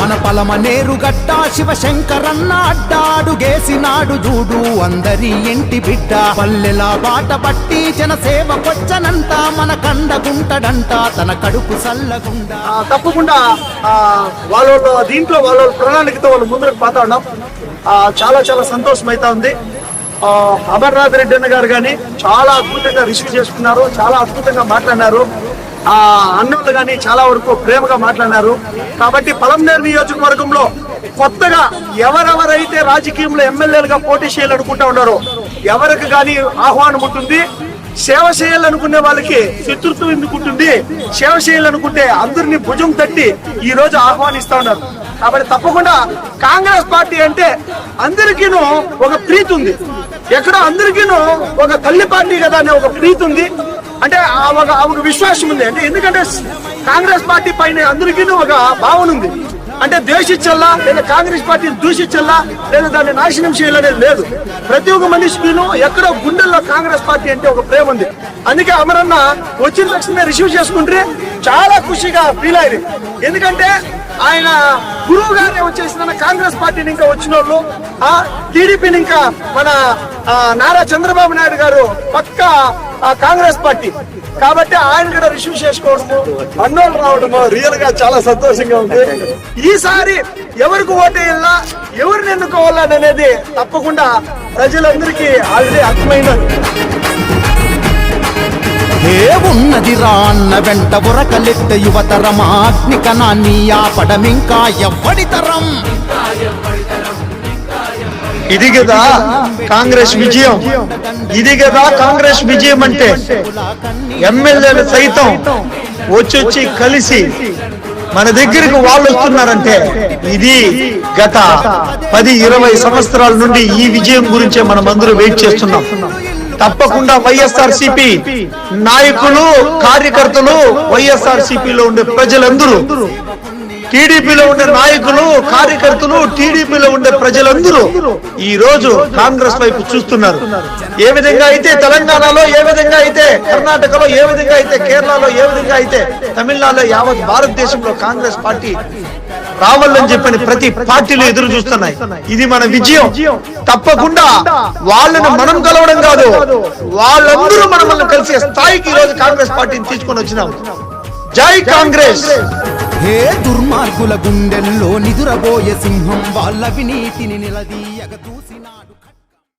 మన పలమ నేరుగట్ట శివశంకరన్న అడ్డాడు గేసినాడు చూడు అందరి ఇంటి బిడ్డ. పల్లెల బాట పట్టి జనసేవ కొచ్చనంట మన కండగుంటడంట తన కడుపు సల్లగుండా తప్పకుండా వాళ్ళ దీంట్లో వాళ్ళ ప్రణాళికతో వాళ్ళు ముందుకు పోతా ఉన్నాం. చాలా చాలా సంతోషం అవుతా ఉంది అమర్నాథ్ రెడ్డి అన్న గారు కానీ చాలా అద్భుతంగా రిసీవ్ చేసుకున్నారు చాలా అద్భుతంగా మాట్లాడినారు. అన్నోళ్ళు కానీ చాలా వరకు ప్రేమగా మాట్లాడినారు. కాబట్టి పలంనేరు నియోజకవర్గంలో కొత్తగా ఎవరెవరైతే రాజకీయంలో ఎమ్మెల్యేలుగా పోటీ చేయాలనుకుంటా ఉన్నారో ఎవరికి కానీ ఆహ్వానం ఉంటుంది. సేవ చేయాలనుకునే వాళ్ళకి శత్రుత్వం ఎందుకు ఉంటుంది? సేవ చేయాలనుకుంటే అందరినీ భుజం తట్టి ఈ రోజు ఆహ్వానిస్తా ఉన్నారు. కాబట్టి తప్పకుండా కాంగ్రెస్ పార్టీ అంటే అందరికీను ఒక ప్రీతి ఉంది. ఎక్కడో అందరికీను ఒక తల్లి పార్టీ కదా అనే ఒక ప్రీతి ఉంది. అంటే ఆ ఒక ఒక విశ్వాసం ఉంది. అంటే ఎందుకంటే కాంగ్రెస్ పార్టీ పైన అందరికీ ఒక భావన ఉంది. అంటే ద్వేషించల్లా లేదా కాంగ్రెస్ పార్టీని దూషించల్లా లేదా దాన్ని నాశనం చేయాలనేది లేదు. ప్రతి ఒక్క మనిషికిను ఎక్కడో గుండెల్లో కాంగ్రెస్ పార్టీ అంటే ఒక ప్రేమ ఉంది. అందుకే అమరన్న వచ్చిన తక్షణమే రిసీవ్ చేసుకుంటే చాలా ఖుషిగా ఫీల్ అయింది. ఎందుకంటే ఆయన గురువు గారే వచ్చేసిందన్న కాంగ్రెస్ పార్టీని ఇంకా వచ్చిన వాళ్ళు ఆ టీడీపీని ఇంకా మన నారా చంద్రబాబు నాయుడు గారు పక్క కాంగ్రెస్ పార్టీ. కాబట్టి ఆయన కూడా రిసీవ్ చేసుకోవడము అన్నోళ్ళు రావడము రియల్గా చాలా సంతోషంగా ఉంది. ఈసారి ఎవరికి ఓటేయాలా ఎవరిని ఎన్నుకోవాలని అనేది తప్పకుండా ప్రజలందరికీ ఆల్రెడీ అర్థమైనది ఉన్నది రాన్న వెంట ఉరకలెత్త యువతరం అగ్ని ఆపడమింకా ఎవ్వడి తరం. ఇది కదా కాంగ్రెస్ విజయం. ఇది కదా కాంగ్రెస్ విజయం అంటే ఎమ్మెల్యేలు సైతం వచ్చొచ్చి కలిసి మన దగ్గరికి వాళ్ళు వస్తున్నారంటే ఇది గత పది ఇరవై సంవత్సరాల నుండి ఈ విజయం గురించే మనం అందరూ వెయిట్ చేస్తున్నాం. తప్పకుండా వైఎస్ఆర్ సిపి నాయకులు కార్యకర్తలు వైఎస్ఆర్ సిపిలో ఉండే ప్రజలందరూ టీడీపీలో ఉండే నాయకులు కార్యకర్తలు టీడీపీలో ఉండే ప్రజలందరూ ఈ రోజు కాంగ్రెస్ వైపు చూస్తున్నారు. ఏ విధంగా అయితే తెలంగాణలో ఏ విధంగా అయితే కర్ణాటకలో ఏ విధంగా అయితే కేరళలో ఏ విధంగా అయితే తమిళనాడులో యావత్ భారతదేశంలో కాంగ్రెస్ పార్టీ రావాలని చెప్పని ప్రతి పార్టీలు ఎదురు చూస్తున్నాయి. ఇది మన విజయం. తప్పకుండా వాళ్ళని మనం కలవడం కాదు వాళ్ళందరూ మనల్ని కలిసే స్థాయికి ఈ రోజు కాంగ్రెస్ పార్టీని తీసుకొని వచ్చినాం. జై కాంగ్రెస్! హే దుర్మార్గుల గుండెల్లో నిదురబోయే సింహం వాళ్ళ వినీతిని నిలదీయగ